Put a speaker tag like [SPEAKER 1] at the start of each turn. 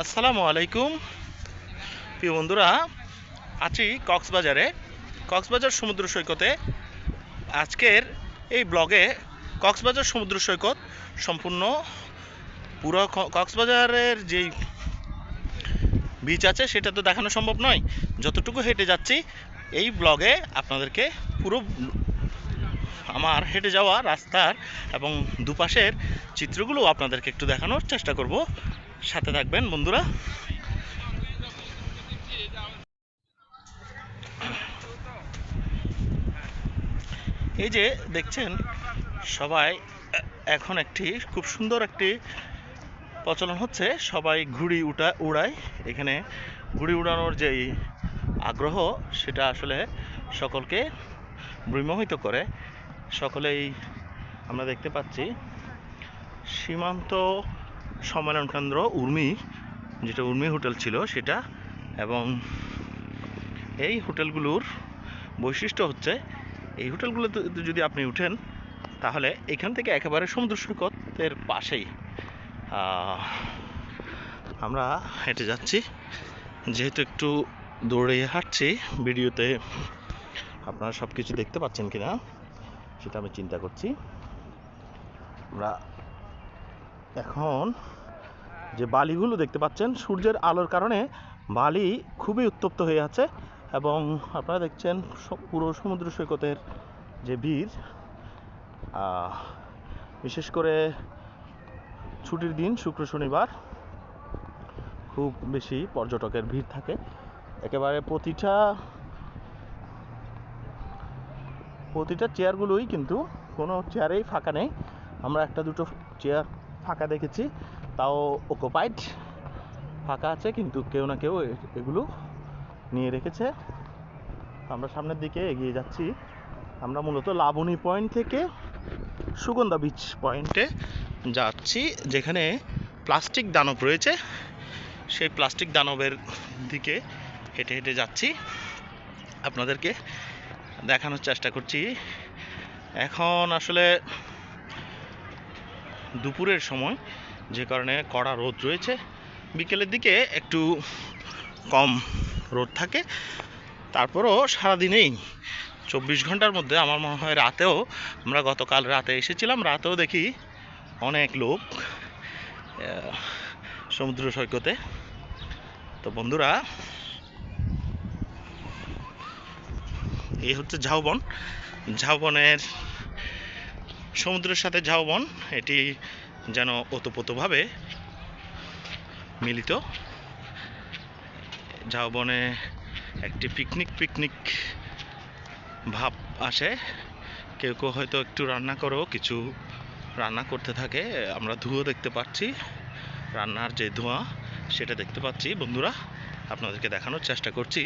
[SPEAKER 1] আসসালামু আলাইকুম। প্রিয় বন্ধুরা, আছি কক্সবাজারে। কক্সবাজার সমুদ্র সৈকতে। আজকের এই ব্লগে কক্সবাজার সমুদ্র সৈকত সম্পূর্ণ পুরো কক্সবাজারের যেই বিচ আছে, সেটা তো দেখানো সম্ভব নয়। যতটুকু হেঁটে যাচ্ছি, এই ব্লগে আপনাদেরকে পুরো আমার হেঁটে যাওয়া রাস্তার এবং দুপাশের চিত্রগুলো আপনাদেরকে একটু দেখানোর চেষ্টা করব। সাথে থাকবেন বন্ধুরা। এই যে দেখছেন, সবাই এখন একটি খুব সুন্দর একটি প্রচলন হচ্ছে। সবাই ঘুড়ি উঠা, উড়ায়। এখানে ঘুড়ি উড়ানোর যেই আগ্রহ, সেটা আসলে সকলকে বিমোহিত করে। সকলেই আমরা দেখতে পাচ্ছি। সীমান্ত সম্মেলন কেন্দ্র উর্মি, যেটা উর্মি হোটেল ছিল সেটা, এবং এই হোটেলগুলোর বৈশিষ্ট্য হচ্ছে, এই হোটেলগুলোতে যদি আপনি উঠেন, তাহলে এখান থেকে একেবারে সমুদ্র সৈকতের পাশেই আমরা হেঁটে যাচ্ছি। যেহেতু একটু দৌড়ে হাঁটছি, ভিডিওতে আপনারা সব কিছু দেখতে পাচ্ছেন কিনা? সেটা আমি চিন্তা করছি। আমরা এখন যে বালিগুলো দেখতে পাচ্ছেন, সূর্যের আলোর কারণে বালি খুবই উত্তপ্ত হয়ে আছে এবং আপনারা দেখছেন পুরো সমুদ্র সৈকতের যে বীর বিশেষ করে ছুটির দিন, শুক্র, শনিবার খুব বেশি পর্যটকের ভিড় থাকে। একেবারে প্রতিটা প্রতিটা চেয়ারগুলোই কিন্তু কোনো চেয়ারেই ফাঁকা নেই। আমরা একটা দুটো চেয়ার ফাঁকা দেখেছি, তাও অকুপাইড ফাঁকা আছে কিন্তু কেউ না কেউ এগুলো নিয়ে রেখেছে। আমরা সামনের দিকে এগিয়ে যাচ্ছি। আমরা মূলত লাবণী পয়েন্ট থেকে সুগন্ধা বিচ পয়েন্টে যাচ্ছি, যেখানে প্লাস্টিক দানব রয়েছে। সেই প্লাস্টিক দানবের দিকে হেঁটে হেঁটে যাচ্ছি। আপনাদেরকে দেখানোর চেষ্টা করছি। এখন আসলে দুপুরের সময়, যে কারণে কড়া রোদ রয়েছে। বিকেলের দিকে একটু কম রোদ থাকে। তারপরও সারাদিনেই চব্বিশ ঘণ্টার মধ্যে আমার মনে হয় রাতেও আমরা গতকাল রাতে এসেছিলাম। রাতেও দেখি অনেক লোক সমুদ্র সৈকতে। তো বন্ধুরা এই হচ্ছে ঝাউবন। ঝাউবনের সমুদ্রের সাথে ঝাউবন, এটি যেন ওতপ্রোতভাবে মিলিত। ঝাউবনে একটি পিকনিক পিকনিক ভাব আসে। কেউ কেউ হয়তো একটু রান্না করো কিছু রান্না করতে থাকে। আমরা ধুয়ো দেখতে পাচ্ছি। রান্নার যে ধোঁয়া, সেটা দেখতে পাচ্ছি। বন্ধুরা, আপনাদেরকে দেখানোর চেষ্টা করছি।